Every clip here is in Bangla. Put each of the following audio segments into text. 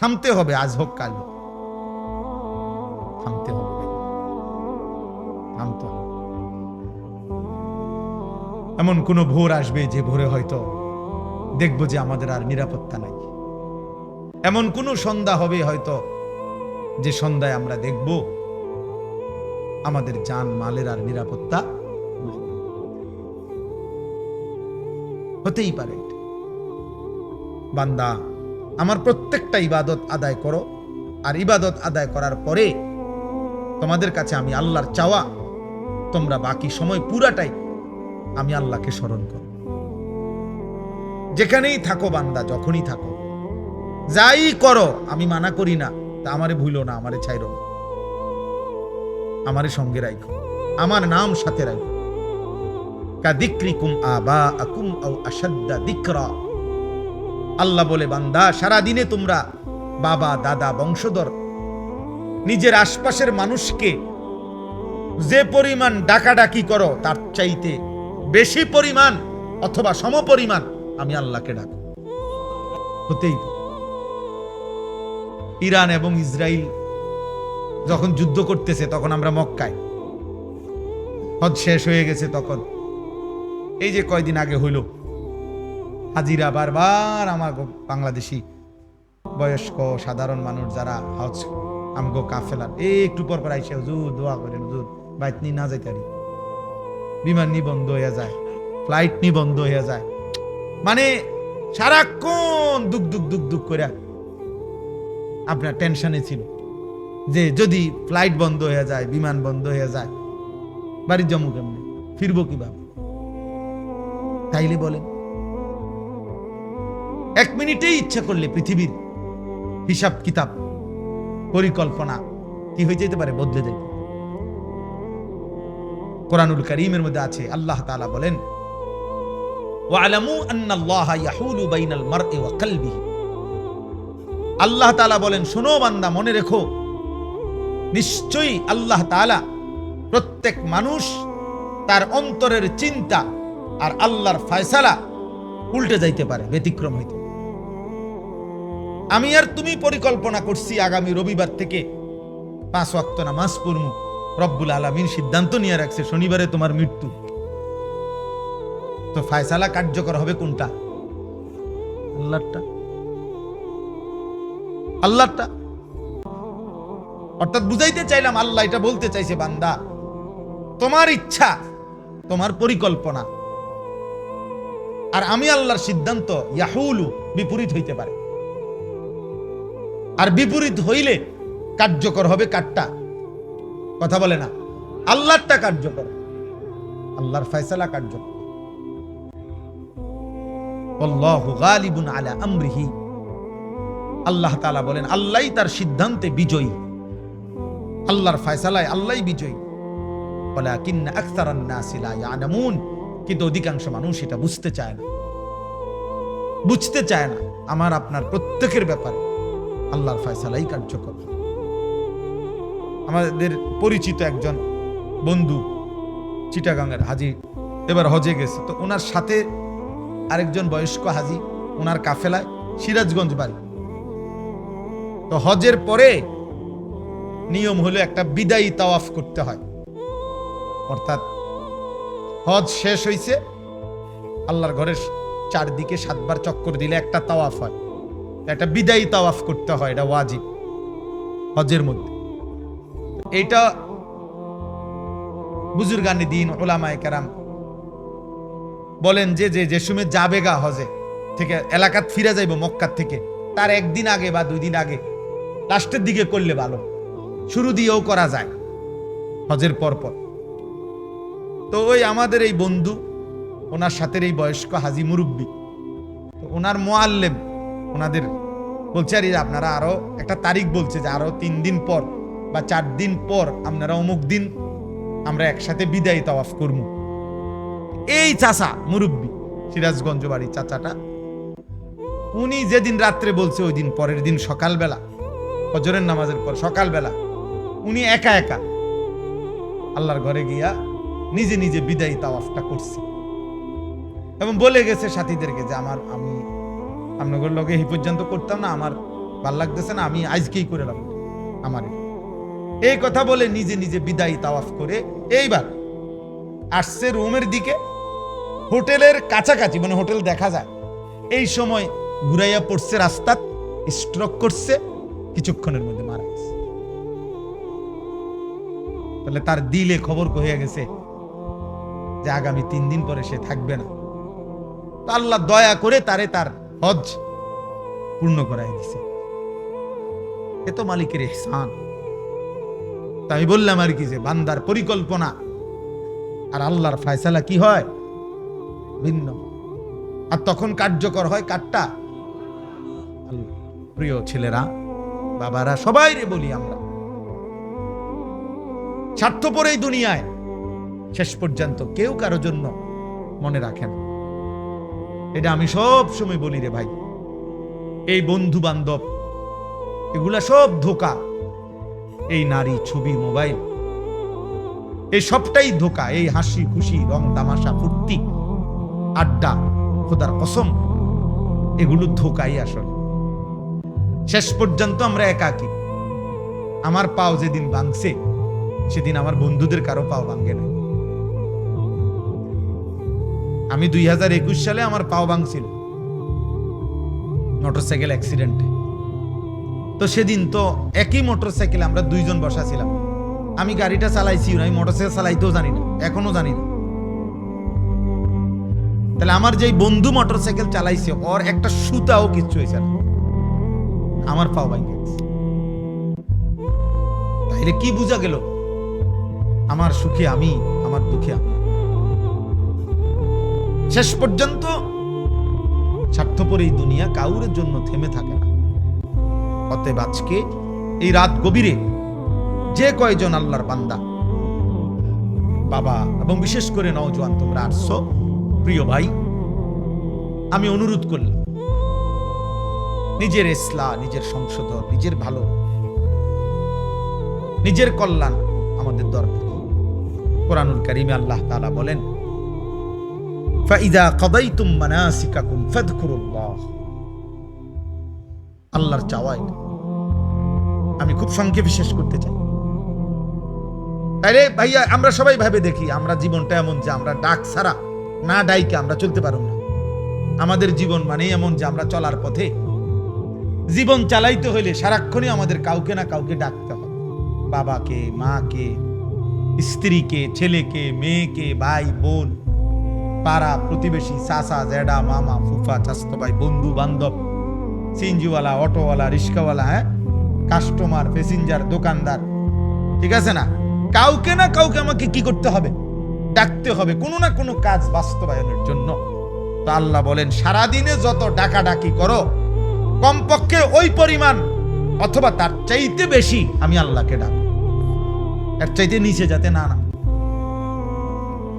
থামতে হবে, আজ হোক, কাল হোক। থামতে হবে। থামতে হবে। এমন কোন ভোর আসবে যে ভোরে হয়তো দেখব যে আমাদের আর নিরাপত্তা নাই। এমন কোন সন্ধ্যা হবে হয়তো যে সন্ধ্যায় আমরা দেখব আমাদের যান মালের আর নিরাপত্তা। হতেই পারে বান্দা আমার প্রত্যেকটা ইবাদত আদায় করো। আর ইবাদত আদায় করার পরে তোমাদের কাছে আমি আল্লাহর চাওয়া, তোমরা বাকি সময় পুরাটাই আমি আল্লাহকে স্মরণ করো। যেখানেই থাকো বান্দা, যখনই থাকো, যাই করো, আমি মানা করি না, তা আমারে ভুলো না, আমারে ছাইরো না। আমারে সঙ্গে রাখো আমার নাম সাথে রাখো কাদিক্রিকুম আবা আকুম আও আসাদ্দা দিকরা। আল্লাহ বলে, বান্দা সারা দিনে তোমরা বাবা, দাদা, বংশধর, নিজের আশপাশের মানুষকে যে পরিমাণ ডাকাডাকি করো, তার চাইতে বেশি পরিমাণ অথবা সমপরিমাণ আমি আল্লাহকে ডাকো হতেই ইরান এবং ইসরায়েল যখন যুদ্ধ করতেছে, তখন আমরা মক্কায়। হজ শেষ হয়ে গেছে তখন। এই যে কয়দিন আগে হইল হাজিরা বারবার আমার বাংলাদেশি বয়স্ক সাধারণ মানুষ যারা, হজ, আমগো কাফেলার একটু পর পর আইসে, হুজুর, দোয়া করেন, হুজুর বাইত নি না যাইতারি বিমান নি বন্ধ হয়ে যায়, ফ্লাইট নি বন্ধ হয়ে যায়। মানে সারাক্ষণ দুক দুক দুক দুক করে আপনার টেনশনে ছিল যে যদি ফ্লাইট বন্ধ হয়ে যায়, বিমান বন্ধ হয়ে যায়, বাড়ির জম্মু কেমনে? ফিরবো কীভাবে? তাইলে বলেন। এক মিনিটেই ইচ্ছা করলে পৃথিবীর হিসাব কিতাব, পরিকল্পনা, কি হয়ে যেতে পারে বদলে যেতে কোরআনুল করিমের মধ্যে আছে, আল্লাহ তাআলা বলেন আল্লাহ তাআলা বলেন, শোনো বান্দা, মনে রেখো, নিশ্চয়ই আল্লাহ তাআলা প্রত্যেক মানুষ তার অন্তরের চিন্তা আর আল্লাহর ফয়সালা উল্টে যাইতে পারে, ব্যতিক্রম হইতে। আমি আর তুমি পরিকল্পনা করছি আগামী রবিবার থেকে পাঁচ ওয়াক্ত নামাজ পড়মু। রব্বুল আলমিন সিদ্ধান্ত নিয়ে রাখছে, শনিবারে তোমার মৃত্যু। তো ফায়সালা কার্যকর হবে কোনটা? আল্লাহটা আল্লাহটা অর্থাৎ বুঝাইতে চাইলাম, আল্লাহ এটা বলতে চাইছে, বান্দা। তোমার ইচ্ছা, তোমার পরিকল্পনা। আর আমি আল্লাহর সিদ্ধান্ত ইয়াহুলু বিপরীত হইতে পারে। আর বিপরীত হইলে কার্যকর হবে কাটটা কথা বলে না। আল্লাহরটা কার্যকর। আল্লাহর ফয়সালা কার্যকর। আল্লাহ বলেন, আল্লাহই তার সিদ্ধান্তে বিজয়ী। আল্লাহর ফয়সালায় আল্লাহই বিজয়ী। ওয়ালাকিন্না আকসারান নাসি লা ইয়ালামুন। কিন্তু অধিকাংশ মানুষ এটা বুঝতে চায় না। বুঝতে চায় না আমার, আপনার প্রত্যেকের ব্যাপারে। আল্লাহর ফয়সালাই কার্যকর। আমাদের পরিচিত একজন বন্ধু চিটাগাঙ্গের হাজি, এবার হজে গেছে। তো ওনার সাথে আরেকজন বয়স্ক হাজি, ওনার কাফেলায় সিরাজগঞ্জ বাড়ি। তো হজের পরে নিয়ম হলো একটা বিদায়ী তাওয়াফ করতে হয়। অর্থাৎ হজ শেষ হইছে, আল্লাহর ঘরের চারদিকে সাতবার চক্কর দিলে একটা তাওয়াফ হয়। একটা বিদায়ী তাওয়াফ করতে হয়, এটা ওয়াজিব হজের মধ্যে। এইটা বুজুর্গানি দিন ওলামায় কেরাম বলেন যে যে যে সময় যাবে গা হজে, থেকে এলাকাত ফিরে যাইব মক্কার থেকে, তার একদিন আগে বা দুই দিন আগে, লাস্টের দিকে করলে ভালো, শুরু দিয়েও করা যায়, হজের পর পর। তো ওই আমাদের এই বন্ধু, ওনার সাথে এই বয়স্ক হাজি মুরব্বী। তো ওনার মোয়াল্লেম, ওনাদের বলছে, আর, আপনারা আরও একটা তারিখ বলছে যে আরও তিন দিন পর বা চার দিন পর আপনারা অমুক দিন আমরা একসাথে বিদায় তাওয়াফ করব। এই চাচা মুরব্বী, সিরাজগঞ্জ বাড়ি চাচাটা, উনি যেদিন রাত্রে বলছে, ওই দিন পরের দিন সকালবেলা, ফজরের নামাজের পর সকালবেলা, উনি একা একা আল্লাহর ঘরে গিয়া নিজে নিজে বিদায়ী তাওয়াফটা করছে। এবং বলে গেছে সাথীদেরকে যে আমার, আমি আপনাদের লগে এই পর্যন্ত করতাম না, আমার ভালো লাগতেছে না, আমি আজকেই করে লাভ আমার। এই কথা বলে নিজে নিজে বিদায়ী তাওয়াফ করে এইবার আসছে রুমের দিকে। হোটেলের কাছাকাছি মানে হোটেল দেখা যায়। এই সময় ঘুরাইয়া পড়ছে রাস্তা স্ট্রোক করছে, কিছুক্ষণের মধ্যে মারা গেছে। তাহলে তার দিলে খবর হয়ে গেছে যে আগামী তিন দিন পরে সে থাকবে না। তো আল্লাহ দয়া করে তারে তার হজ পূর্ণ করাই দিছে। এ তো মালিকের এহসান তা আমি বললাম আর কি যে, বান্দার পরিকল্পনা। আর আল্লাহর ফায়সালা কি হয়? ভিন্ন। আর তখন কার্যকর হয় আল্লাহ। প্রিয় ছেলেরা, বাবারা সবাই রে বলি আমরা। স্বার্থপর এই দুনিয়ায় শেষ পর্যন্ত কেউ কারও জন্য মনে রাখে না। এটা আমি সব সময় বলি রে ভাই। এই বন্ধু বান্ধব এগুলা সব ধোকা। এই নারী ছবি, মোবাইল, এই সবটাই ধোকা। এই হাসি, খুশি, রং, তামাশা, ফুর্তি, আড্ডা, খোদার কসম, এগুলো ধোকাই আসলে। শেষ পর্যন্ত আমরা একাকি। আমার পাও যেদিন ভাঙছে, সেদিন আমার বন্ধুদের কারও পাও ভাঙে না। আমি দুই হাজার একুশ সালে আমার পাও ভাঙছিল। মোটরসাইকেল অ্যাক্সিডেন্টে। তো সেদিন তো একই মোটরসাইকেলে আমরা দুইজন বসা ছিলাম। আমি গাড়িটা চালাইছি না, আমি মোটরসাইকেল চালাইতেও জানি না এখনও জানি না। তাহলে আমার যেই বন্ধু মোটরসাইকেল চালাইছে, ওর একটা সুতাও কিচ্ছু হয়েছে না। আমার পাও ভাঙে তাইলে কি বোঝা গেল? আমার সুখে আমি, আমার দুঃখে আমি। শেষ পর্যন্ত স্বার্থপর এই দুনিয়া কাউরের জন্য থেমে থাকে না। অতএব আজকে এই রাত গভীরে যে কয়জন আল্লাহর বান্দা, বাবা এবং বিশেষ করে নওজোয়ান তোমরা আসছো, প্রিয় ভাই, আমি অনুরোধ করলাম নিজের ইসলা নিজের সংশোধন, নিজের ভালো, নিজের কল্যাণ আমাদের দরকার। কোরআনুল কারিমে আল্লাহ তাআলা বলেন ফাইদা কাদাইতুম মানাসিকাকুম ফাদকুরুল্লাহ আল্লাহর চাওয়া এটা আমি খুব সংক্ষেপে শেষ করতে চাই। আরে ভাইয়া, আমরা সবাই ভাবে দেখি, আমরা জীবনটা এমন যে আমরা ডাক ছাড়া, না ডাইকে আমরা চলতে পারব না। আমাদের জীবন মানে এমন যে আমরা চলার পথে। জীবন চালাইতে হইলে সারাক্ষণই আমাদের কাউকে না কাউকে ডাকতে হবে। বাবাকে, মাকে, স্ত্রীকে, ছেলেকে, মেয়েকে, ভাই, বোন। পাড়া প্রতিবেশী, চাচা জেডা মামা, ফুফা চাস্তো ভাই, বন্ধু, বান্ধব সিনজিওয়ালা অটোওয়ালা, রিক্সাওয়ালা হ্যাঁ? কাস্টমার, প্যাসেঞ্জার, দোকানদার, ঠিক আছে না? কাউকে না কাউকে আমাকে কি করতে হবে? ডাকতে হবে, কোনো না কোনো কাজ বাস্তবায়নের জন্য। তো আল্লাহ বলেন, সারাদিনে যত ডাকাডাকি করো, কমপক্ষে ওই পরিমাণ, অথবা তার চাইতে বেশি আমি আল্লাহকে ডাক এর চাইতে নিচে যাতে না না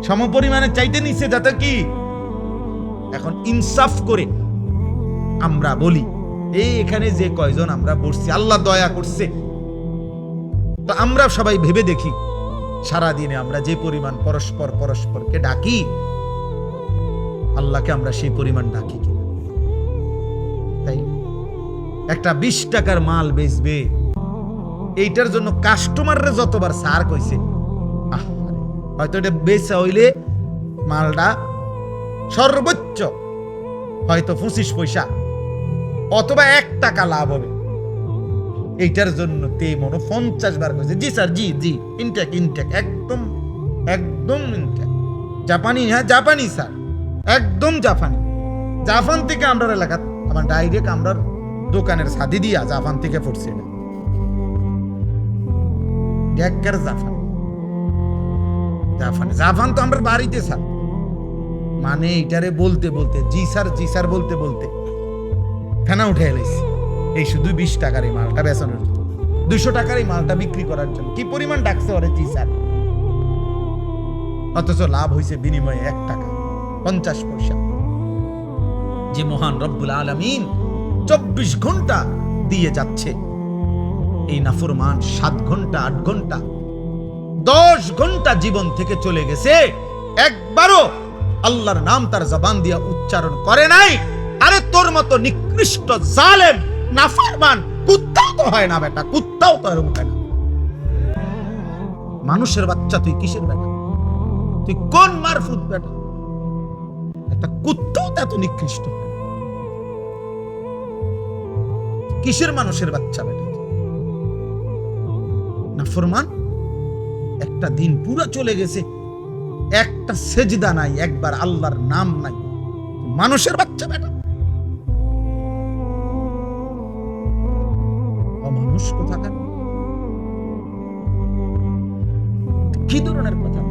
সমপরিমাণে চাইতে নিচে যাতে কি? এখন ইনসাফ করে আমরা বলি এই এখানে যে কয়জন আমরা বসছি, আল্লাহ দয়া করছে। তো আমরা সবাই ভেবে দেখি সারা দিনে আমরা যে পরিমাণ পরস্পর পরস্পরকে ডাকি, আল্লাহকে আমরা সেই পরিমাণ ডাকি কি তাই একটা বিশ টাকার মাল বেচবে, এইটার জন্য কাস্টমাররা যতবার সার কইছে হয়তো এটা বেচা হইলে মালটা সর্বোচ্চ হয়তো পঁচিশ পয়সা, অথবা এক টাকা লাভ হবে। এইটার জন্য তে মনে পঞ্চাশ বার করেছে জি স্যার, জি জি ইনটেক ইনটেক একদম একদম ইনটেক জাপানি হ্যাঁ জাপানি স্যার, একদম জাপানি। জাপান থেকে আমরা এলাকা, আমার ডাইরেক্ট আমরা দোকানের সাদি দিয়া জাপান থেকে পড়ছি এটা। জাপান। জাপান জাপান তো আমরা বাড়িতে, স্যার। মানে এটারে বলতে বলতে, জি স্যার জি স্যার বলতে বলতে। ফেনা উঠে এলাইছি। এই শুধু বিশ টাকার এই মালটা জন্য। দুশো টাকার এই মালটা বিক্রি করার জন্য। কি পরিমাণ ডাকছে ওরে জি স্যার? অথচ লাভ হয়েছে বিনিময়ে এক টাকা, পঞ্চাশ পয়সা। যে মহান রব্বুল আলমিন চব্বিশ ঘণ্টা দিয়ে যাচ্ছে। এই নাফরমান সাত ঘণ্টা, আট ঘণ্টা দশ ঘণ্টা জীবন থেকে চলে গেছে, একবারও আল্লাহর নাম তার জবান দিয়া উচ্চারণ করে নাই। আরে তোর মতো নিকৃষ্ট জালেম, নাফরমান তো হয় না বেটা, কুত্তাও তো এরকম হয় না। মানুষের বাচ্চা তুই কিসের বেটা? তুই কোন মারফুত বেটা? একটা কুত্তাও তো এত নিকৃষ্ট কিসের মানুষের বাচ্চা বেটা? না ফরমান একটা দিন পুরো চলে গেছে। একটা সেজদা নাই, একবার আল্লাহর নাম নাই। মানুষের বাচ্চা বেটা। অমানুষ কোথাকার কি ধরনের কথা?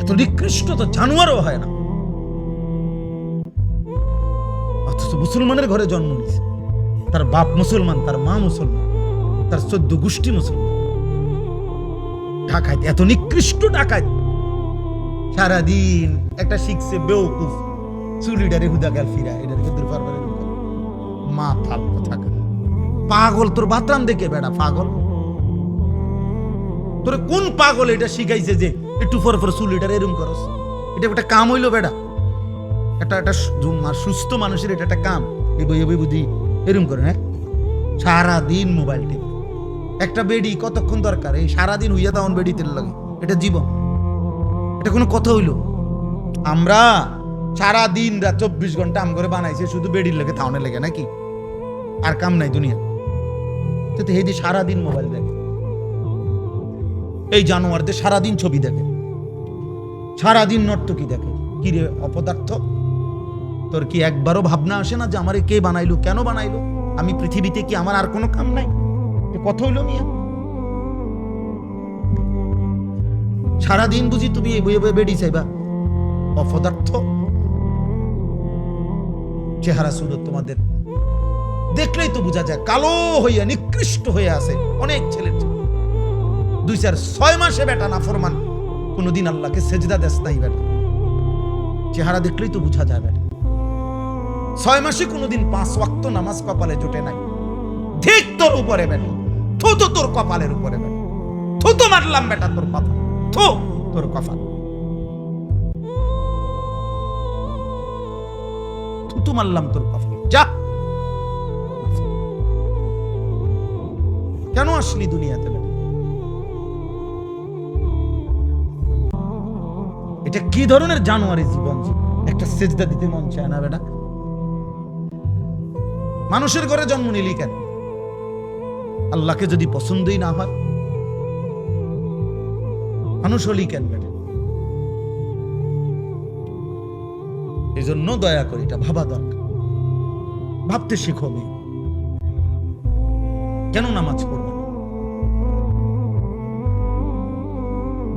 এত নিকৃষ্ট তো জানোয়ারও হয় না। অথচ মুসলমানের ঘরে জন্ম নিছে তার বাপ মুসলমান, তার মা মুসলমান, তার চোদ্দ গোষ্ঠী মুসলমান। ডাকাত এত নিকৃষ্ট ডাকাত সারাদিন একটা শিখছে বেউকুফ চুলিডারে হুদা গেল ফিরা এটার ক্ষেত্রে পারবার মা থাল কথা পাগল, তোর বাতরাম দেখে বেড়া, পাগল। তোর কোন পাগল এটা শিখাইছে যে একটু পর পর চুলিটার এরম করস? এটা একটা কাম হইল বেড়া। একটা একটা সু- সুস্থ মানুষের এটা একটা কাম। এই বই বুদ্ধি এরম করে হ্যাঁ? সারাদিন মোবাইল টিপ। একটা বেডি কতক্ষণ দরকার? এই সারাদিন হইয়া তখন বেডি তেল লাগে। এটা জীবন। এটা কোনো কথা হইল? আমরা সারা দিন রাত চব্বিশ ঘণ্টা আম করে বানাইছে, শুধু বেডির লেগে থাউনে লেগে, নাকি? আর কাম নাই দুনিয়া। তো তো হেদি সারাদিন মোবাইল দেখে। এই জানোয়ারদের সারাদিন ছবি দেখে। সারাদিন নর্তকি দেখে। কি রে অপদার্থ? তোর কি একবারও ভাবনা আসে না যে আমারে কে বানাইলো, কেন বানাইলো? আমি পৃথিবীতে কি আমার আর কোনো কাম নাই? কথা হইল মিয়া। সারাদিন বুঝি তুমি বেড়ি চাইবা অপদার্থ। চেহারা সুন্দর তোমাদের। দেখলেই তো বোঝা যায় কালো হইয়া নিকৃষ্ট হয়ে আছে অনেক ছেলের দুই চার ছয় মাসে বেটা না ফরমান, কোনোদিন আল্লাহকে সেজদা দেশ নাই বেটা। চেহারা দেখলেই তো বোঝা যায় বেটা। ছয় মাসে কোনোদিন পাঁচ ওয়াক্ত নামাজ কপালে জোটে নাই। ঠিক তোর উপরে বেটা থু তো তোর কপালের উপরে বেটা থু তো মারলাম বেটা তোর কপাল থু তোর কপাল থু তো মারলাম তোর যা। কেন আসলি দুনিয়াতে এটা কি ধরনের জানোয়ারি জীবন? একটা সেজদা দিতে মন চায় না বেটা। মানুষের ঘরে জন্ম নিলি কেন? আল্লাহকে যদি পছন্দই না হয়, মানুষ হলি কেন এই জন্য দয়া করে এটা ভাবা দরকার। ভাবতে শিখো কেন নামাজ পড়বে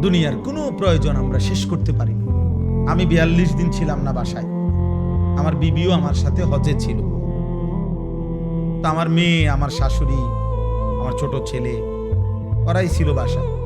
দুনিয়ার কোনো প্রয়োজন আমরা শেষ করতে পারি না। আমি বিয়াল্লিশ দিন ছিলাম না বাসায়। আমার বিবিও আমার সাথে হজে ছিল। তো আমার মেয়ে, আমার শাশুড়ি আমার ছোট ছেলে ওরাই ছিল বাসায়